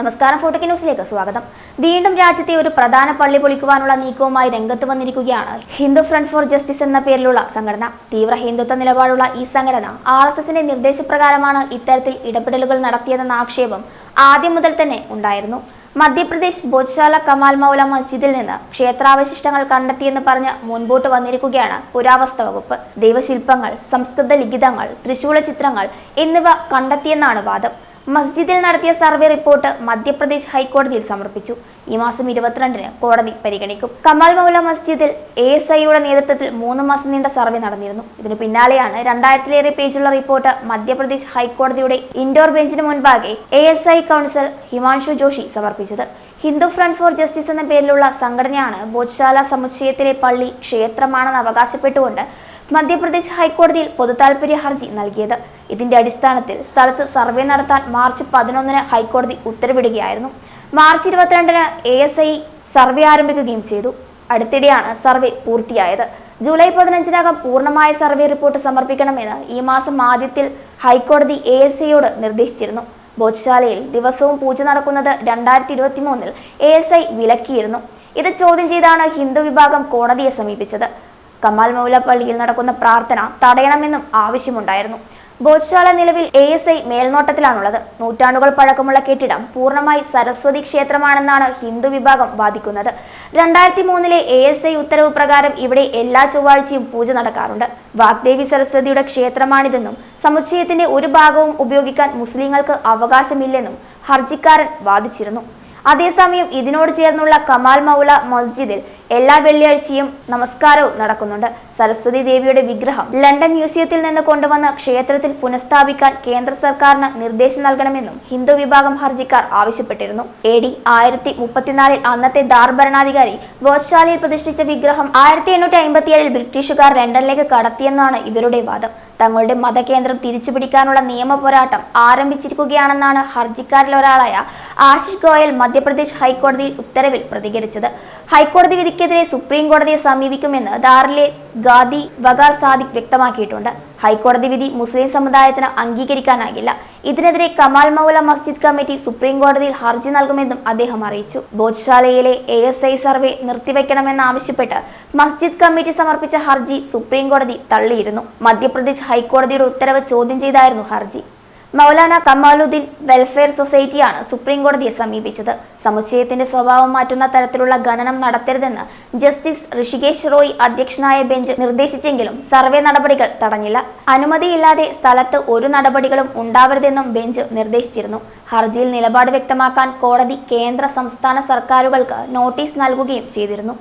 നമസ്കാരം ഫോട്ടോക്ക് ന്യൂസിലേക്ക് സ്വാഗതം. വീണ്ടും രാജ്യത്തെ ഒരു പ്രധാന പള്ളി പൊളിക്കുവാനുള്ള നീക്കവുമായി രംഗത്ത് വന്നിരിക്കുകയാണ് ഹിന്ദു ഫ്രണ്ട് ഫോർ ജസ്റ്റിസ് എന്ന പേരിലുള്ള സംഘടന. തീവ്ര ഹിന്ദുത്വ നിലപാടുള്ള ഈ സംഘടന ആർ എസ് എസിന്റെ നിർദ്ദേശപ്രകാരമാണ് ഇത്തരത്തിൽ ഇടപെടലുകൾ നടത്തിയതെന്ന ആക്ഷേപം ആദ്യം മുതൽ തന്നെ ഉണ്ടായിരുന്നു. മധ്യപ്രദേശ് ബോധ്ശാല കമാൽ മൗല മസ്ജിദിൽ നിന്ന് ക്ഷേത്രാവശിഷ്ടങ്ങൾ കണ്ടെത്തിയെന്ന് പറഞ്ഞ് മുൻപോട്ട് വന്നിരിക്കുകയാണ് പുരാവസ്തു വകുപ്പ്. ദൈവശില്പങ്ങൾ സംസ്കൃത ലിഖിതങ്ങൾ ത്രിശൂല ചിത്രങ്ങൾ എന്നിവ കണ്ടെത്തിയെന്നാണ് വാദം. മസ്ജിദിൽ നടത്തിയ സർവേ റിപ്പോർട്ട് മധ്യപ്രദേശ് ഹൈക്കോടതിയിൽ സമർപ്പിച്ചു. ഈ മാസം ഇരുപത്തിരണ്ടിന് കോടതി പരിഗണിക്കും. കമാൽ മൗല മസ്ജിദിൽ എ എസ് ഐയുടെ നേതൃത്വത്തിൽ മൂന്ന് മാസം നീണ്ട സർവേ നടന്നിരുന്നു. ഇതിനു പിന്നാലെയാണ് രണ്ടായിരത്തിലേറെ പേജുള്ള റിപ്പോർട്ട് മധ്യപ്രദേശ് ഹൈക്കോടതിയുടെ ഇൻഡോർ ബെഞ്ചിന് മുൻപാകെ A S I counsel Himanshu Joshi സമർപ്പിച്ചത്. ഹിന്ദു ഫ്രണ്ട് ഫോർ ജസ്റ്റിസ് എന്ന പേരിലുള്ള സംഘടനയാണ് ബോധ്ശാല സമുച്ചയത്തിലെ പള്ളി ക്ഷേത്രമാണെന്ന് അവകാശപ്പെട്ടുകൊണ്ട് മധ്യപ്രദേശ് ഹൈക്കോടതിയിൽ പൊതുതാൽപര്യ ഹർജി നൽകിയത്. ഇതിന്റെ അടിസ്ഥാനത്തിൽ സ്ഥലത്ത് സർവേ നടത്താൻ മാർച്ച് പതിനൊന്നിന് ഹൈക്കോടതി ഉത്തരവിടുകയായിരുന്നു. മാർച്ച് ഇരുപത്തിരണ്ടിന് എ എസ് ഐ സർവേ ആരംഭിക്കുകയും ചെയ്തു. അടുത്തിടെയാണ് സർവേ പൂർത്തിയായത്. ജൂലൈ പതിനഞ്ചിനകം പൂർണമായ സർവേ റിപ്പോർട്ട് സമർപ്പിക്കണമെന്ന് ഈ മാസം ആദ്യത്തിൽ ഹൈക്കോടതി എ എസ് ഐയോട് നിർദ്ദേശിച്ചിരുന്നു. ബോധ്ശാലയിൽ ദിവസവും പൂജ നടക്കുന്നത് രണ്ടായിരത്തി ഇരുപത്തി മൂന്നിൽ എ എസ് ഐ വിലക്കിയിരുന്നു. ഇത് ചോദ്യം ചെയ്താണ് ഹിന്ദു വിഭാഗം കോടതിയെ സമീപിച്ചത്. കമാൽ മൗലപ്പള്ളിയിൽ നടക്കുന്ന പ്രാർത്ഥന തടയണമെന്നും ആവശ്യമുണ്ടായിരുന്നു. ബോധ്ശാല നിലവിൽ എ എസ് ഐ മേൽനോട്ടത്തിലാണുള്ളത്. നൂറ്റാണ്ടുകൾ പഴക്കമുള്ള കെട്ടിടം പൂർണമായി സരസ്വതി ക്ഷേത്രമാണെന്നാണ് ഹിന്ദു വിഭാഗം വാദിക്കുന്നത്. രണ്ടായിരത്തി മൂന്നിലെ എ എസ് ഐ ഉത്തരവ് പ്രകാരം ഇവിടെ എല്ലാ ചൊവ്വാഴ്ചയും പൂജ നടക്കാറുണ്ട്. വാഗ്ദേവി സരസ്വതിയുടെ ക്ഷേത്രമാണിതെന്നും സമുച്ചയത്തിന്റെ ഒരു ഭാഗവും ഉപയോഗിക്കാൻ മുസ്ലിങ്ങൾക്ക് അവകാശമില്ലെന്നും ഹർജിക്കാരൻ വാദിച്ചിരുന്നു. അതേസമയം ഇതിനോട് ചേർന്നുള്ള കമാൽ മൗല മസ്ജിദിൽ എല്ലാ വെള്ളിയാഴ്ചയും നമസ്കാരവും നടക്കുന്നുണ്ട്. സരസ്വതി ദേവിയുടെ വിഗ്രഹം ലണ്ടൻ മ്യൂസിയത്തിൽ നിന്ന് കൊണ്ടുവന്ന ക്ഷേത്രത്തിൽ പുനഃസ്ഥാപിക്കാൻ കേന്ദ്ര സർക്കാരിന് നിർദ്ദേശം നൽകണമെന്നും ഹിന്ദു വിഭാഗം ഹർജിക്കാർ ആവശ്യപ്പെട്ടിരുന്നു. എ ഡി ആയിരത്തി മുപ്പത്തിനാലിൽ അന്നത്തെ ദാർ ഭരണാധികാരി ഗോശാലയിൽ പ്രതിഷ്ഠിച്ച വിഗ്രഹം ആയിരത്തി എണ്ണൂറ്റി അമ്പത്തിയേഴിൽ ബ്രിട്ടീഷുകാർ ലണ്ടനിലേക്ക് കടത്തിയെന്നാണ് ഇവരുടെ വാദം. തങ്ങളുടെ മതകേന്ദ്രം തിരിച്ചുപിടിക്കാനുള്ള നിയമ പോരാട്ടം ആരംഭിച്ചിരിക്കുകയാണെന്നാണ് ഹർജിക്കാരിൽ ഒരാളായ ആശിഷ് ഗോയൽ മധ്യപ്രദേശ് ഹൈക്കോടതിയിൽ ഉത്തരവിൽ പ്രതികരിച്ചത്. ഹൈക്കോടതി വിധിക്കെതിരെ സുപ്രീം കോടതിയെ സമീപിക്കുമെന്ന് ദാറിലെ ഗാദി വഗാർ സാദിഖ് വ്യക്തമാക്കിയിട്ടുണ്ട്. ഹൈക്കോടതി വിധി മുസ്ലിം സമുദായത്തിന് അംഗീകരിക്കാനാകില്ല. ഇതിനെതിരെ കമാൽ മൗല മസ്ജിദ് കമ്മിറ്റി സുപ്രീം കോടതിയിൽ ഹർജി നൽകുമെന്നും അദ്ദേഹം അറിയിച്ചു. ബോധ്ശാലയിലെ എ എസ് ഐ സർവേ നിർത്തിവെക്കണമെന്നാവശ്യപ്പെട്ട് മസ്ജിദ് കമ്മിറ്റി സമർപ്പിച്ച ഹർജി സുപ്രീം കോടതി തള്ളിയിരുന്നു. മധ്യപ്രദേശ് ഹൈക്കോടതിയുടെ ഉത്തരവ് ചോദ്യം ചെയ്തായിരുന്നു ഹർജി. മൗലാന കമാലുദ്ദീൻ വെൽഫെയർ സൊസൈറ്റിയാണ് സുപ്രീം കോടതിയെ സമീപിച്ചത്. സമുച്ചയത്തിന്റെ സ്വഭാവം മാറ്റുന്ന തരത്തിലുള്ള ഖനനം നടത്തരുതെന്ന് ജസ്റ്റിസ് ഋഷികേശ് റോയ് അധ്യക്ഷനായ ബെഞ്ച് നിർദ്ദേശിച്ചെങ്കിലും സർവേ നടപടികൾ തടഞ്ഞില്ല. അനുമതിയില്ലാതെ സ്ഥലത്ത് ഒരു നടപടികളും ഉണ്ടാവരുതെന്നും ബെഞ്ച് നിർദ്ദേശിച്ചിരുന്നു. ഹർജിയിൽ നിലപാട് വ്യക്തമാക്കാൻ കോടതി കേന്ദ്ര സംസ്ഥാന സർക്കാരുകൾക്ക് നോട്ടീസ് നൽകുകയും ചെയ്തിരുന്നു.